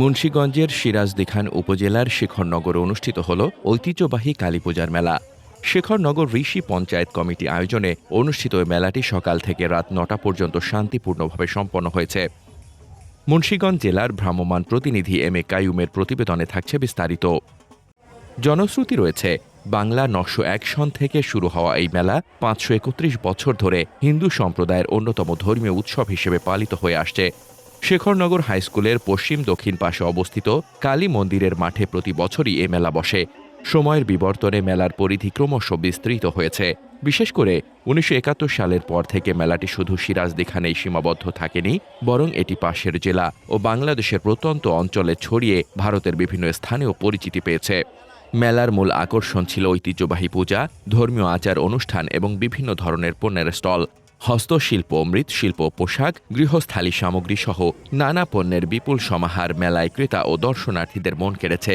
মুন্সীগঞ্জের সিরাজদিখান উপজেলার শেখরনগরে অনুষ্ঠিত হল ঐতিহ্যবাহী কালীপূজার মেলা। শেখরনগর ঋষি পঞ্চায়েত কমিটি আয়োজনে অনুষ্ঠিত মেলাটি সকাল থেকে রাত নটা পর্যন্ত শান্তিপূর্ণভাবে সম্পন্ন হয়েছে। মুন্সীগঞ্জ জেলার ভ্রাম্যমাণ প্রতিনিধি এম এ কাইউমের প্রতিবেদনে থাকছে বিস্তারিত। জনশ্রুতি রয়েছে, বাংলা নশো এক সন থেকে শুরু হওয়া এই মেলা পাঁচশো একত্রিশ বছর ধরে হিন্দু সম্প্রদায়ের অন্যতম ধর্মীয় উৎসব হিসেবে পালিত হয়ে আসছে। শেখরনগর হাইস্কুলের পশ্চিম দক্ষিণ পাশে অবস্থিত কালী মন্দিরের মাঠে প্রতি বছরই এ মেলা বসে। সময়ের বিবর্তনে মেলার পরিধি ক্রমশ বিস্তৃত হয়েছে। বিশেষ করে উনিশশো একাত্তর সালের পর থেকে মেলাটি শুধু সিরাজদিখানেই সীমাবদ্ধ থাকেনি, বরং এটি পাশের জেলা ও বাংলাদেশের প্রত্যন্ত অঞ্চলে ছড়িয়ে ভারতের বিভিন্ন স্থানেও পরিচিতি পেয়েছে। মেলার মূল আকর্ষণ ছিল ঐতিহ্যবাহী পূজা, ধর্মীয় আচার অনুষ্ঠান এবং বিভিন্ন ধরনের পণ্যের স্টল। হস্তশিল্প, মৃৎশিল্প, পোশাক, গৃহস্থালী সামগ্রী সহ নানা পণ্যের বিপুল সমাহার মেলায় ক্রেতা ও দর্শনার্থীদের মন কেড়েছে।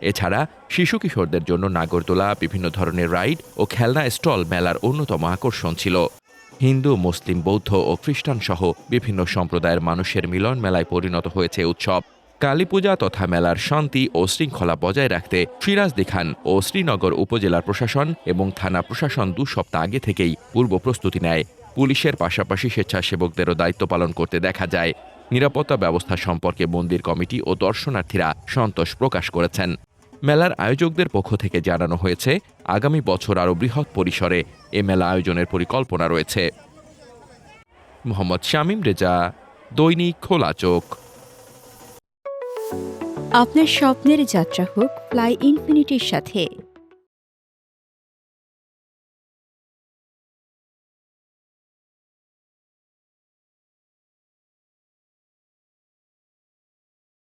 এছাড়া শিশু কিশোরদের জন্য নাগরদোলা, বিভিন্ন ধরনের রাইড ও খেলনা স্টল মেলার অন্যতম আকর্ষণ ছিল। হিন্দু, মুসলিম, বৌদ্ধ ও খ্রিস্টান সহ বিভিন্ন সম্প্রদায়ের মানুষের মিলন মেলায় পরিণত হয়েছে উৎসব। কালীপূজা তথা মেলার শান্তি ও শৃঙ্খলা বজায় রাখতে সিরাজদিখান ও শ্রীনগর উপজেলার প্রশাসন এবং থানা প্রশাসন দু সপ্তাহ আগে থেকেই পূর্ব প্রস্তুতি নেয়। পুলিশের পাশাপাশি স্বেচ্ছাসেবকদেরও দায়িত্ব পালন করতে দেখা যায়। নিরাপত্তা ব্যবস্থা সম্পর্কে মন্দির কমিটি ও দর্শনার্থীরা সন্তোষ প্রকাশ করেছেন। মেলার আয়োজকদের পক্ষ থেকে জানানো হয়েছে, আগামী বছর আরও বৃহৎ পরিসরে এ মেলা আয়োজনের পরিকল্পনা রয়েছে। মোহাম্মদ শামীম রেজা, দৈনিক খোলা চোখ। আপনার স্বপ্নের যাত্রা হোক, ফ্লাই ইনফিনিটির সাথে